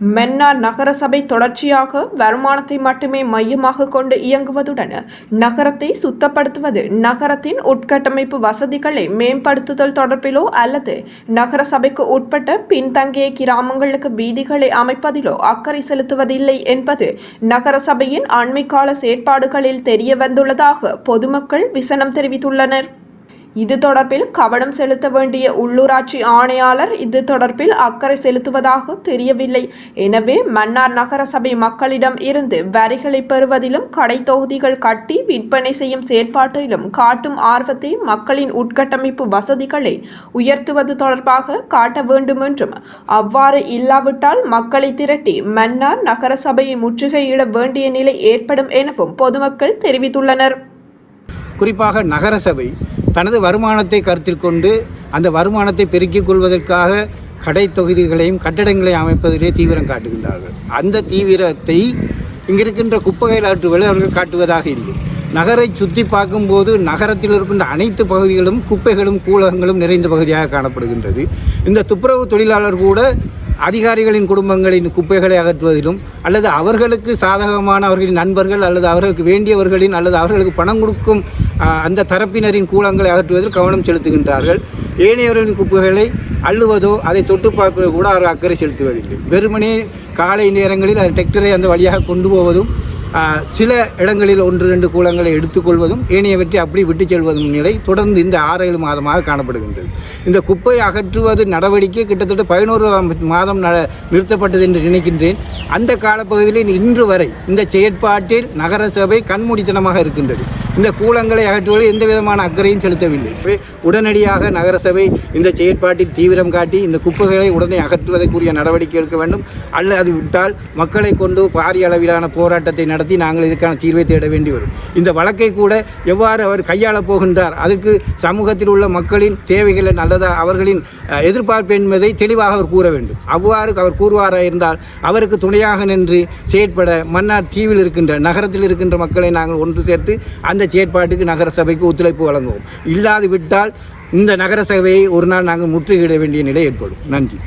மென்னார் நகரசபை தொடர்ச்சியாக வருமானத்தை மட்டுமே மையமாக கொண்டு இயங்குவதுடன் நகரத்தை சுத்தப்படுத்துவது நகரத்தின் உட்கட்டமைப்பு வசதிகளை மேம்படுத்துதல் தொடர்பிலோ அல்லது நகரசபைக்கு உட்பட்ட பின்தங்கிய கிராமங்களுக்கு வீதிகளை அமைப்பதிலோ அக்கறை செலுத்துவதில்லை என்பது நகரசபையின் அண்மைக்கால செயற்பாடுகளில் தெரிய வந்துள்ளதாக பொதுமக்கள் விசனம் தெரிவித்துள்ளனர். இது தொடர்பில் கவனம் செலுத்த வேண்டிய உள்ளூராட்சி ஆணையாளர் இது தொடர்பில் அக்கறை செலுத்துவதாக தெரியவில்லை. எனவே மன்னார் நகரசபை மக்களிடம் இருந்து வரிகளை பெறுவதிலும் கடை தொகுதிகள் கட்டி விற்பனை செய்யும் செயற்பாட்டிலும் காட்டும் ஆர்வத்தை மக்களின் உட்கட்டமைப்பு வசதிகளை உயர்த்துவது தொடர்பாக காட்ட வேண்டும் என்றும் அவ்வாறு இல்லாவிட்டால் மக்களை திரட்டி மன்னார் நகரசபையை முற்றுகையிட வேண்டிய நிலை ஏற்படும் எனவும் பொதுமக்கள் தெரிவித்துள்ளனர். குறிப்பாக நகரசபை தனது வருமானத்தை கருத்தில் கொண்டு அந்த வருமானத்தை பெருக்கிக் கொள்வதற்காக கடை தொகுதிகளையும் கட்டடங்களையும் அமைப்பதிலே தீவிரம் காட்டுகின்றார்கள். அந்த தீவிரத்தை இங்கிருக்கின்ற குப்பைகள் ஆற்றுகளை அவர்கள் காட்டுவதாக இல்லை. நகரை சுற்றி பார்க்கும்போது நகரத்தில் இருக்கின்ற அனைத்து பகுதிகளும் குப்பைகளும் கூலகங்களும் நிறைந்த பகுதியாக காணப்படுகின்றது. இந்த துப்புரவு தொழிலாளர் கூட அதிகாரிகளின் குடும்பங்களின் குப்பைகளை அகற்றுவதிலும் அல்லது அவர்களுக்கு சாதகமான அவர்களின் நண்பர்கள் அல்லது அவர்களுக்கு வேண்டியவர்களின் அல்லது அவர்களுக்கு பணம் கொடுக்கும் அந்த தரப்பினரின் கூலங்களை அகற்றுவதில் கவனம் செலுத்துகின்றார்கள். ஏனையவர்களின் குப்பைகளை அள்ளுவதோ அதை தொட்டு பார்ப்பதோ கூட அவர் அக்கறை செலுத்துவதில்லை. வெறுமனே காலை நேரங்களில் அது டெக்டரை அந்த வழியாக கொண்டு போவதும் சில இடங்களில் ஒன்று ரெண்டு கூலங்களை எடுத்துக்கொள்வதும் ஏனையவற்றை அப்படி விட்டு செல்வதும் நிலை தொடர்ந்து இந்த ஆறு ஏழு மாதமாக காணப்படுகின்றது. இந்த குப்பை அகற்றுவது நடவடிக்கை கிட்டத்தட்ட பதினோரு மாதம் ந நிறுத்தப்பட்டது என்று நினைக்கின்றேன். அந்த காலப்பகுதியில் இன்று வரை இந்த செயற்பாட்டில் நகரசபை கண்மூடித்தனமாக இருக்கின்றது. இந்த கூலங்களை அகற்றுவதில் எந்த விதமான அக்கறையும் செலுத்தவில்லை. எனவே உடனடியாக நகரசபை இந்த செயற்பாட்டில் தீவிரம் காட்டி இந்த குப்பைகளை உடனே அகற்றுவதற்குரிய நடவடிக்கை எடுக்க வேண்டும். அல்லது விட்டால் மக்களை கொண்டு பாரிய அளவிலான போராட்டத்தை நடத்தி நாங்கள் இதற்கான தீர்வை தேட வேண்டி வரும். இந்த வழக்கை கூட எவ்வாறு அவர் கையாளப் போகின்றார்? அதற்கு சமூகத்தில் உள்ள மக்களின் தேவைகளை நல்லதா அவர்களின் எதிர்பார்ப்பு என்பதை தெளிவாக அவர் கூற வேண்டும். அவ்வாறு அவர் கூறுவாராக இருந்தால் அவருக்கு துணையாக நின்று செயற்பட மன்னார் தீவில் இருக்கின்ற நகரத்தில் இருக்கின்ற மக்களை நாங்கள் ஒன்று சேர்த்து அந்த செயற்பாட்டுக்கு நகரசபைக்கு ஒத்துழைப்பு வழங்குவோம் இல்லாது விட்டால் இந்த நகர சபையை ஒரு நாள் நாங்கள் முற்றுகையிட வேண்டிய நிலை ஏற்படும். நன்றி.